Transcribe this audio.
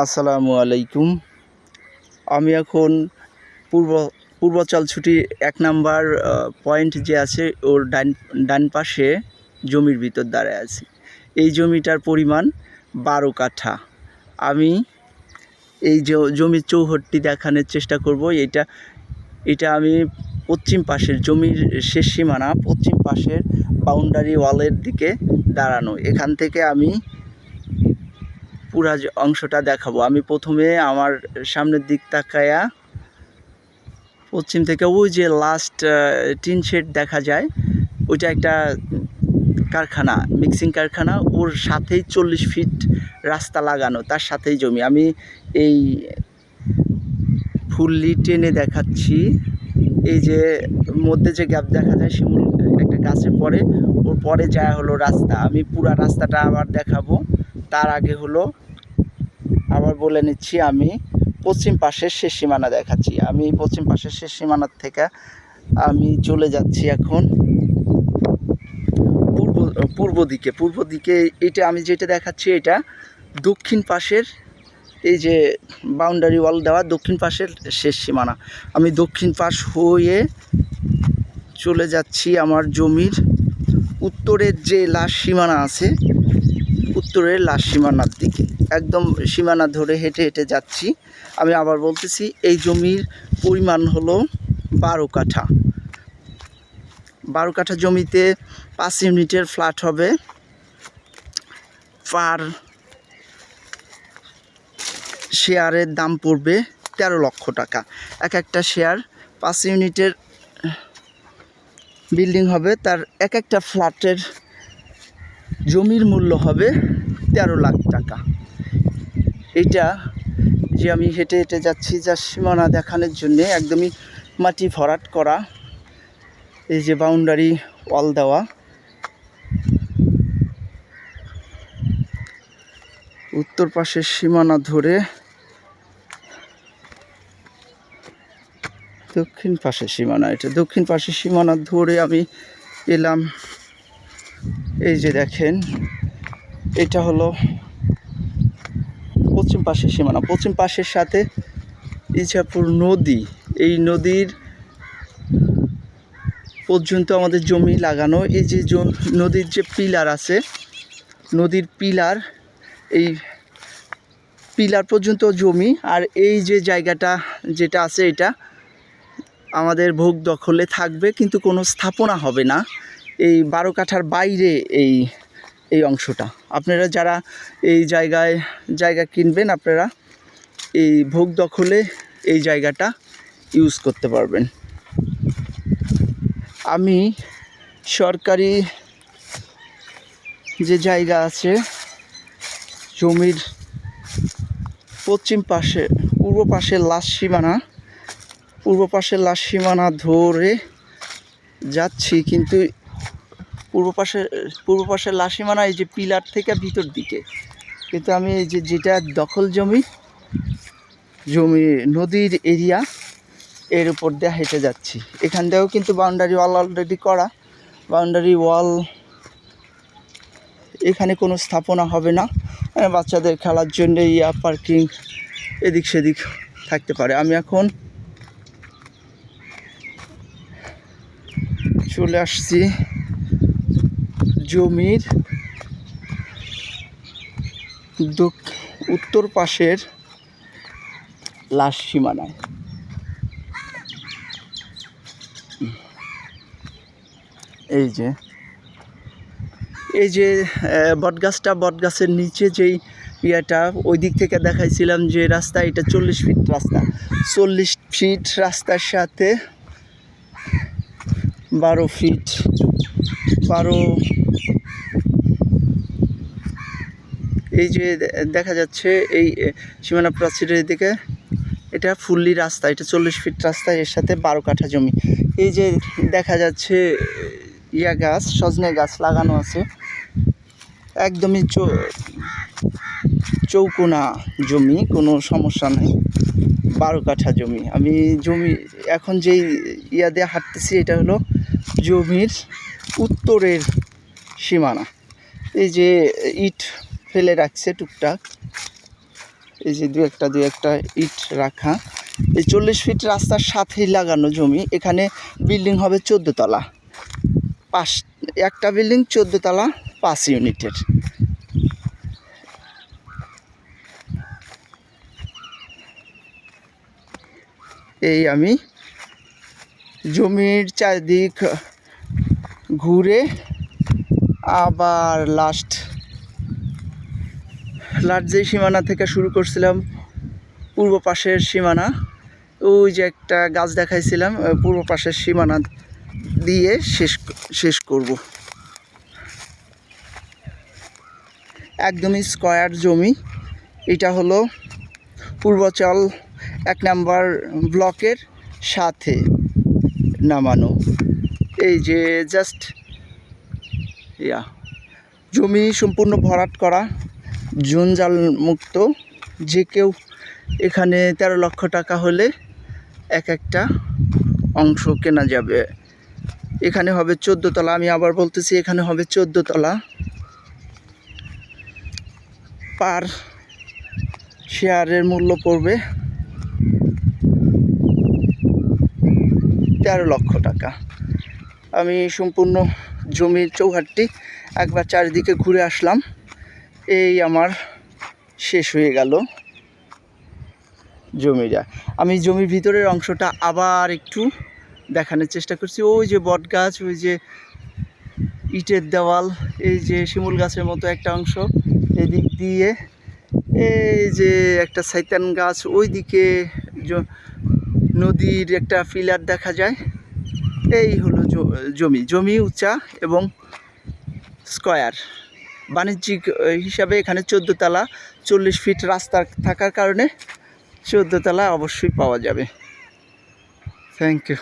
আসসালামু আলাইকুম। আমি এখন পূর্ব, পূর্বাচল ছুটি এক নাম্বার পয়েন্ট যে আছে ওর ডান ডান পাশে জমির ভিতর দাঁড়ায় আছি। এই জমিটার পরিমাণ বারো কাঠা। আমি এই জমির চৌহট্টি দেখানোর চেষ্টা করব। এটা এটা আমি পশ্চিম পাশের জমির শেষ সীমানা, পশ্চিম পাশের বাউন্ডারি ওয়ালের দিকে দাঁড়ানো। এখান থেকে আমি পুরা অংশটা দেখাবো। আমি প্রথমে আমার সামনের দিক তাকায়া পশ্চিম থেকে ওই যে লাস্ট টিন শেড দেখা যায়, ওইটা একটা কারখানা মিক্সিং কারখানা। ওর সাথেই চল্লিশ ফিট রাস্তা লাগানো, তার সাথেই জমি। আমি এই ফুললি টেনে দেখাচ্ছি। এই যে মধ্যে যে গ্যাপ দেখা যায়, শিমুল একটা গাছে পরে, ওর পরে যায় হলো রাস্তা। আমি পুরা রাস্তাটা আবার দেখাবো। তার আগে হলো আবার বলে নিচ্ছি আমি পশ্চিম পাশের শেষ সীমানা দেখাচ্ছি। আমি পশ্চিম পাশের শেষ সীমানার থেকে আমি চলে যাচ্ছি এখন পূর্ব পূর্ব দিকে। পূর্ব দিকে এটা আমি যেটা দেখাচ্ছি, এটা দক্ষিণ পাশের এই যে বাউন্ডারি ওয়াল দেওয়া দক্ষিণ পাশের শেষ সীমানা। আমি দক্ষিণ পাশ হয়ে চলে যাচ্ছি আমার জমির উত্তরের যে লাশ সীমানা আছে উত্তরের লাশ সীমানার দিকে। একদম সীমানা ধরে হেঁটে হেঁটে যাচ্ছি। আমি আবার বলতেছি, এই জমির পরিমাণ হলো বারো কাঠা। বারো কাঠা জমিতে পাঁচ ইউনিটের ফ্ল্যাট হবে। পার শেয়ারের দাম পড়বে তেরো লক্ষ টাকা। এক একটা শেয়ার পাঁচ ইউনিটের বিল্ডিং হবে। তার এক একটা ফ্ল্যাটের জমির মূল্য হবে তেরো লাখ টাকা। এইটা যে আমি হেঁটে হেঁটে যাচ্ছি যার সীমানা দেখানোর জন্যে একদমই মাটি ভরাট করা, এই যে বাউন্ডারি ওয়াল দেওয়া। উত্তর পাশের সীমানা ধরে দক্ষিণ পাশের সীমানা, এটা দক্ষিণ পাশের সীমানা ধরে আমি এলাম। এই যে দেখেন, এটা হলো পশ্চিম পাশের সীমানা। পশ্চিম পাশের সাথে ইছাপুর নদী, এই নদীর পর্যন্ত আমাদের জমি লাগানো। এই যে নদীর যে পিলার আছে, নদীর পিলার, এই পিলার পর্যন্ত জমি। আর এই যে জায়গাটা যেটা আছে, এটা আমাদের ভোগ দখলে থাকবে, কিন্তু কোনো স্থাপনা হবে না। এই বারো কাঠার বাইরে এই এই অংশটা। আপনারা যারা এই জায়গায় জায়গা কিনবেন, আপনারা এই ভোগ দখলে এই জায়গাটা ইউজ করতে পারবেন। আমি সরকারি যে জায়গা আছে, জমির পশ্চিম পাশে, পূর্ব পাশের লাশ সীমানা, পূর্ব পাশের লাশ সীমানা ধরে যাচ্ছি, কিন্তু পূর্ব পাশে, পূর্ব পাশের লাশ সীমানা এই যে পিলার থেকে ভিতর দিকে। কিন্তু আমি এই যে যেটা দখল জমি জমি, নদীর এরিয়া, এর উপর দিয়ে হেঁটে যাচ্ছি। এখান থেকেও কিন্তু বাউন্ডারি ওয়াল অলরেডি করা। বাউন্ডারি ওয়াল এখানে কোনো স্থাপনা হবে না। বাচ্চাদের খেলার জন্য ইয়া পার্কিং এদিক সেদিক থাকতে পারে। আমি এখন চলে আসছি। জমির উত্তর পাশের লাশ সীমানায়। এই যে এই যে বটগাছটা, বটগাছের নিচে যেই ইয়েটা, ওই দিক থেকে দেখাইছিলাম যে রাস্তা, এটা চল্লিশ ফিট রাস্তা। চল্লিশ ফিট রাস্তার সাথে বারো ফিট, বারো এই যে দেখা যাচ্ছে এই সীমানা প্রাচীরের দিকে এটা ফুললি রাস্তা, এটা চল্লিশ ফিট রাস্তা, এর সাথে বারো কাঠা জমি। এই যে দেখা যাচ্ছে ইয়া গাছ, সজনে গাছ লাগানো আছে। একদমই চৌকোনা জমি, কোনো সমস্যা নেই। বারো কাঠা জমি। আমি জমি, এখন যেই ইয়া দিয়ে হাঁটতেছি, এটা হলো জমির উত্তরের সীমানা। এই যে ইট ফেলে রাখছে টুকটাক। এই যে দু একটা দু একটা ইট রাখা। এই চল্লিশ ফিট রাস্তার সাথেই লাগানো জমি। এখানে বিল্ডিং হবে চোদ্দ তলা। পাঁচ, একটা বিল্ডিং চোদ্দোতলা পাঁচ ইউনিটের। এই আমি জমির চারদিক ঘুরে আবার লাস্ট যেই সীমানা থেকে শুরু করছিলাম, পূর্ব পাশের সীমানা, ওই যে একটা গাছ দেখাইছিলাম পূর্ব পাশের সীমানা দিয়ে শেষ শেষ করব। একদমই স্কয়ার জমি। এটা হলো পূর্বচল এক নাম্বার ব্লকের সাথে নামানো। এই যে জাস্ট, ইয়া, জমি সম্পূর্ণ ভরাট করা। জঞ্জাল মুক্ত যে কেউ এখানে তেরো লক্ষ টাকা হলে এক একটা অংশ কেনা যাবে। এখানে হবে চোদ্দ তলা, আমি আবার বলতেছি এখানে হবে চোদ্দ তলা। পার শেয়ারের মূল্য পড়বে তেরো লক্ষ টাকা। আমি সম্পূর্ণ জমির চৌহাটটি একবার চারিদিকে ঘুরে আসলাম। এই আমার শেষ হয়ে গেল জমিটা। আমি জমির ভিতরের অংশটা আবার একটু দেখানোর চেষ্টা করছি। ওই যে বট গাছ, ওই যে ইটের দেওয়াল, এই যে শিমুল গাছের মতো একটা অংশ এদিক দিয়ে, এই যে একটা সাইতান গাছ ওই দিকে নদীর একটা ফিলার দেখা যায়। এই হলো জমি জমি উঁচা এবং স্কয়ার। বাণিজ্যিক হিসাবে এখানে চোদ্দ তালা চল্লিশ ফিট রাস্তা থাকার কারণে চোদ্দ তালা অবশ্যই পাওয়া যাবে। Thank you